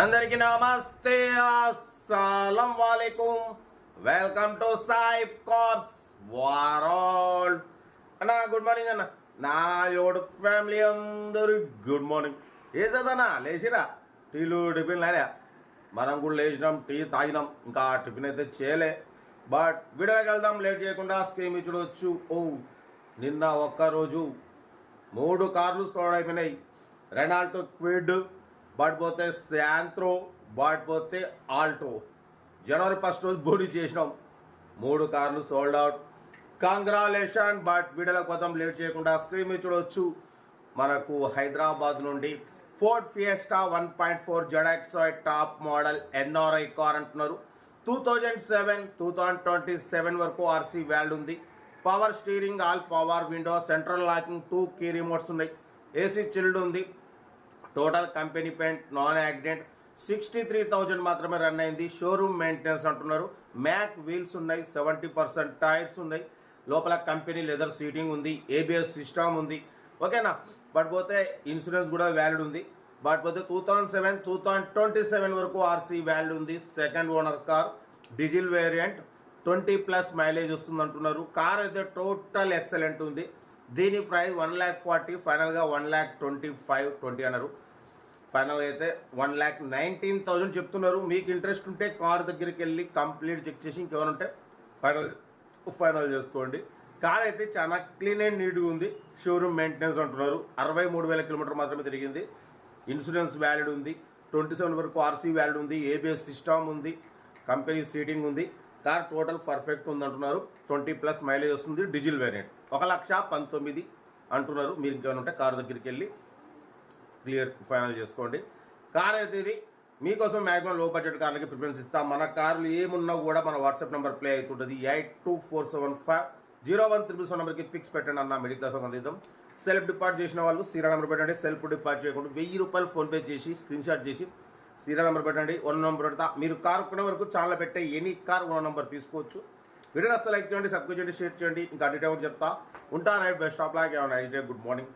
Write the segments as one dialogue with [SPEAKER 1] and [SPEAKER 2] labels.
[SPEAKER 1] అందరికీ నమస్తే అస్సలం వాలేకుం welcome to Saib cars world అన్న గుడ్ మార్నింగ్ అన్న నా యోడు ఫ్యామిలీ అందరు గుడ్ మార్నింగ్ ఏ చదన్నా లేచిరా టీలు టిఫిన్ లేదా మనం కూడా లేచినాం టీ తాగినాం ఇంకా టిఫిన్ అయితే చేయలే బట్ వీడియోకి వెళ్దాం లేట్ చేయకుండా స్క్రీమ్ చూడవచ్చు ఓ నిన్న ఒక్కరోజు మూడు కార్లు అయిపోయినాయి రెనాల్టో క్విడ్ బట్ పోతే శాంత్రో బట్ పోతే ఆల్టో జనవరి ఫస్ట్ రోజు బోడీ చేసినాం మూడు కార్లు సోల్డ్ అవుట్ కాంగ్రాలేషన్ బట్ విడుదల కోసం లేట్ చేయకుండా స్క్రీన్ మీద చూడవచ్చు మనకు హైదరాబాద్ నుండి Ford Fiesta one point four ZXi top model NRI car అంటున్నారు two thousand seven two thousand twenty seven వరకు ఆర్సీ వ్యాల్డ్ ఉంది power steering all power window central locking two key remotes ఉన్నాయి AC chilled ఉంది total company paint non accident sixty three thousand మాత్రమే run అయింది showroom maintenance అంటున్నారు mag wheels ఉన్నాయి seventy percent tyres ఉన్నాయి లోపల కంపెనీ లెదర్ సీటింగ్ ఉంది ABS system ఉంది ఓకేనా బట్ పోతే ఇన్సూరెన్స్ కూడా వ్యాలిడ్ ఉంది బట్ పోతే two thousand seven two thousand twenty seven వరకు ఆర్సీ వ్యాలిడ్ ఉంది second owner car diesel variant twenty plus mileage వస్తుంది అంటున్నారు కార్ అయితే టోటల్ ఎక్సలెంట్ ఉంది దీని ప్రైస్ వన్ ల్యాక్ ఫార్టీ ఫైనల్గా one lakh twenty five twenty అన్నారు ఫైనల్ అయితే వన్ ల్యాక్ నైన్టీన్ థౌజండ్ చెప్తున్నారు మీకు ఇంట్రెస్ట్ ఉంటే కార్ దగ్గరికి వెళ్ళి కంప్లీట్ చెక్ చేసి ఇంకేమైనా ఉంటే ఫైనల్ ఫైనల్ చేసుకోండి కార్ అయితే చాలా క్లీన్ అండ్ నీట్గా ఉంది షోరూమ్ మెయింటెనెన్స్ అంటున్నారు అరవై మూడు వేల కిలోమీటర్ మాత్రమే తిరిగింది ఇన్సూరెన్స్ వ్యాలిడ్ ఉంది ట్వంటీ సెవెన్ వరకు ఆర్సీ వ్యాలిడ్ ఉంది ఏబిఎస్ సిస్టమ్ ఉంది కంపెనీ సీటింగ్ ఉంది కార్ టోటల్ పర్ఫెక్ట్ ఉంది అంటున్నారు ట్వంటీ ప్లస్ మైలేజ్ వస్తుంది డీజిల్ వేరియంట్ ఒక లక్ష పంతొమ్మిది అంటున్నారు మీరు ఇంకేమైనా ఉంటే కారు దగ్గరికి వెళ్ళి క్లియర్ ఫైనల్ చేసుకోండి కార్ అయితే ఇది మీకోసం మ్యాక్సిమం లో బడ్జెట్ కార్లకి ప్రిఫరెన్స్ ఇస్తాం మన కార్లు ఏమున్నా కూడా మన వాట్సాప్ నెంబర్ ప్లే అవుతుంటుంది eight two four seven five zero one triple seven నెంబర్కి పిక్స్ పెట్టండి అన్న మిడిల్ క్లాస్ అందిద్దాం సెల్ఫ్ డిపార్ట్ చేసిన వాళ్ళు సీరియల్ నెంబర్ పెట్టండి సెల్ఫ్ డిపార్ట్ చేయకుండా వెయ్యి రూపాయలు ఫోన్పే చేసి స్క్రీన్ షాట్ చేసి సీరియల్ నెంబర్ పెట్టండి వన్ నెంబర్ పెడతా మీరు కార్ కొనే వరకు ఛానల్ పెట్టే ఎనీ కార్ వన్ నెంబర్ తీసుకోవచ్చు వీడియో నస్తే లైక్ చేయండి సబ్స్క్రైబ్ చేయండి షేర్ చేయండి ఇంకా అడిట్ చెప్తా ఉంటా రైట్ బెస్ట్ ఆఫ్ లాగ్ ఏమైనా డే గుడ్ మార్నింగ్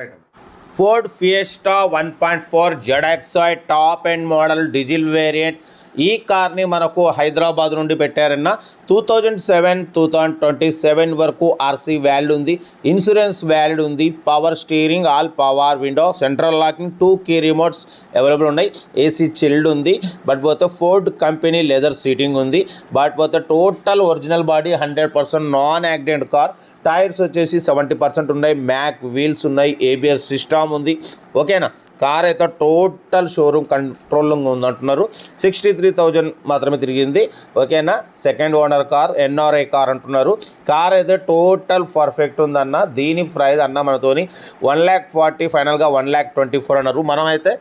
[SPEAKER 1] రైట్ అండి Ford Fiesta 1.4 ZXi top-end model diesel variant ఈ కార్ని మనకు హైదరాబాద్ నుండి పెట్టారన్న two thousand seven two thousand twenty seven వరకు ఆర్సీ వ్యాల్డ్ ఉంది ఇన్సూరెన్స్ వ్యాల్డ్ ఉంది power steering all power window central locking two key remotes available ఉన్నాయి AC chilled ఉంది but పోతే ఫోర్డ్ కంపెనీ లెదర్ సీటింగ్ ఉంది బట్ పోతే total original body hundred percent non accident car tyres వచ్చేసి seventy percent ఉన్నాయి mag wheels ఉన్నాయి ABS system ఉంది ఓకేనా కార్ అయితే టోటల్ షోరూమ్ కంట్రోలింగ్ ఉందంటున్నారు సిక్స్టీ త్రీ థౌజండ్ మాత్రమే తిరిగింది ఓకేనా second owner car NRI car అంటున్నారు కార్ అయితే టోటల్ పర్ఫెక్ట్ ఉందన్న దీని ప్రైజ్ అన్న మనతోని వన్ ల్యాక్ ఫార్టీ ఫైనల్గా వన్ ల్యాక్ ట్వంటీ ఫోర్ అన్నారు మనమైతే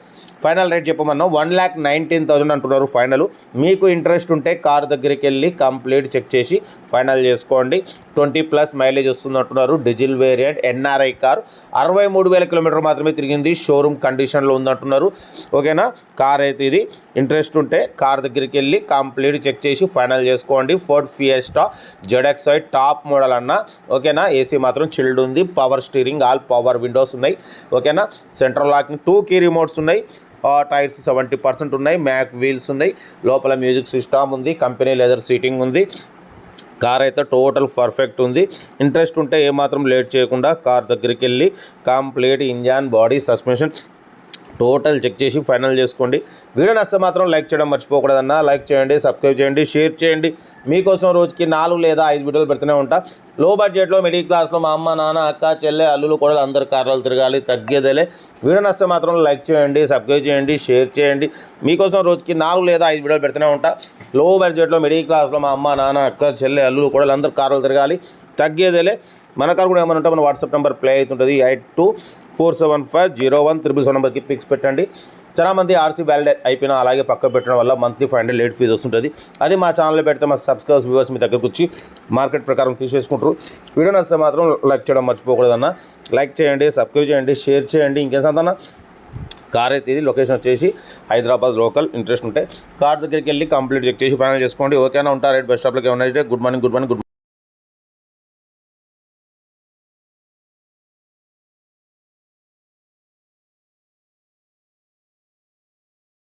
[SPEAKER 1] ఫైనల్ రేట్ చెప్పమన్నా వన్ ల్యాక్ నైన్టీన్ థౌజండ్ అంటున్నారు ఫైనల్ మీకు ఇంట్రెస్ట్ ఉంటే కార్ దగ్గరికి వెళ్ళి కంప్లీట్ చెక్ చేసి ఫైనల్ చేసుకోండి ట్వంటీ ప్లస్ మైలేజ్ వస్తుంది అంటున్నారు డీజిల్ వేరియంట్ ఎన్ఆర్ఐ కార్ అరవై మూడు వేల కిలోమీటర్ మాత్రమే తిరిగింది షోరూమ్ కండిషన్ కండిషన్లో ఉందంటున్నారు ఓకేనా కార్ అయితే ఇది ఇంట్రెస్ట్ ఉంటే కార్ దగ్గరికి వెళ్ళి కంప్లీట్ చెక్ చేసి ఫైనల్ చేసుకోండి Ford Fiesta ZXi top model అన్న ఓకేనా ఏసీ మాత్రం చిల్డ్ ఉంది power steering all power windows ఉన్నాయి ఓకేనా central locking two key remotes ఉన్నాయి టైర్స్ సెవెంటీ పర్సెంట్ ఉన్నాయి మ్యాక్ వీల్స్ ఉన్నాయి లోపల మ్యూజిక్ సిస్టమ్ ఉంది కంపెనీ లెదర్ సీటింగ్ ఉంది కార్ అయితే టోటల్ పర్ఫెక్ట్ ఉంది ఇంట్రెస్ట్ ఉంటే ఏమాత్రం లేట్ చేయకుండా కార్ దగ్గరికి వెళ్ళి complete engine body suspension total check చేసి ఫైనల్ చేసుకోండి వీడియో నస్తే మాత్రం లైక్ చేయడం మర్చిపోకూడదన్నా లైక్ చేయండి సబ్స్క్రైబ్ చేయండి షేర్ చేయండి మీకోసం రోజుకి నాలుగు లేదా ఐదు వీడియోలు పెడుతూనే ఉంటా లో బడ్జెట్లో మిడిల్ క్లాస్లో మా అమ్మ నాన్న అక్క చెల్లె అల్లులు కూడా అందరు కార్లు తిరగాలి తగ్గేదేలే వీడియో నస్తే మాత్రం లైక్ చేయండి సబ్స్క్రైబ్ చేయండి షేర్ చేయండి మీకోసం రోజుకి నాలుగు లేదా ఐదు వీడియోలు పెడుతూనే ఉంటా లో బడ్జెట్లో మిడిల్ క్లాస్లో మా అమ్మ నాన్న అక్క చెల్లె అల్లులు కూడా అందరు కార్లు తిరగాలి తగ్గేదేలే మన కాడ కూడా ఏమైనా ఉంటే మన వాట్సాప్ నెంబర్ ప్లే అవుతుంటుంది eight two four seven five zero one triple seven నెంబర్కి పిక్స్ పెట్టండి చాలామంది ఆర్సీ వ్యాలిడ్ అయిపోయినా అలాగే పక్క పెట్టడం వల్ల monthly five hundred late fee వస్తుంటుంది అది మా ఛానల్లో పెడితే మా సబ్స్క్రైబర్స్ వ్యూవర్స్ మీ దగ్గరకు వచ్చి మార్కెట్ ప్రకారం తీసేసుకుంటారు వీడియో నచ్చితే మాత్రం లైక్ చేయడం మర్చిపోకూడదన్న లైక్ చేయండి సబ్స్క్రైబ్ చేయండి షేర్ చేయండి ఇంకేం సంతాన కార్ అయితే లొకేషన్ వచ్చేసి హైదరాబాద్ లోకల్ ఇంట్రెస్ట్ ఉంటే కార్ దగ్గరికి వెళ్ళి కంప్లీట్ చెక్ చేసి ఫైనల్ చేసుకోండి ఓకేనా ఉంటారు రైట్ బస్ స్టాప్లోకి ఉన్నాయి good morning good morning good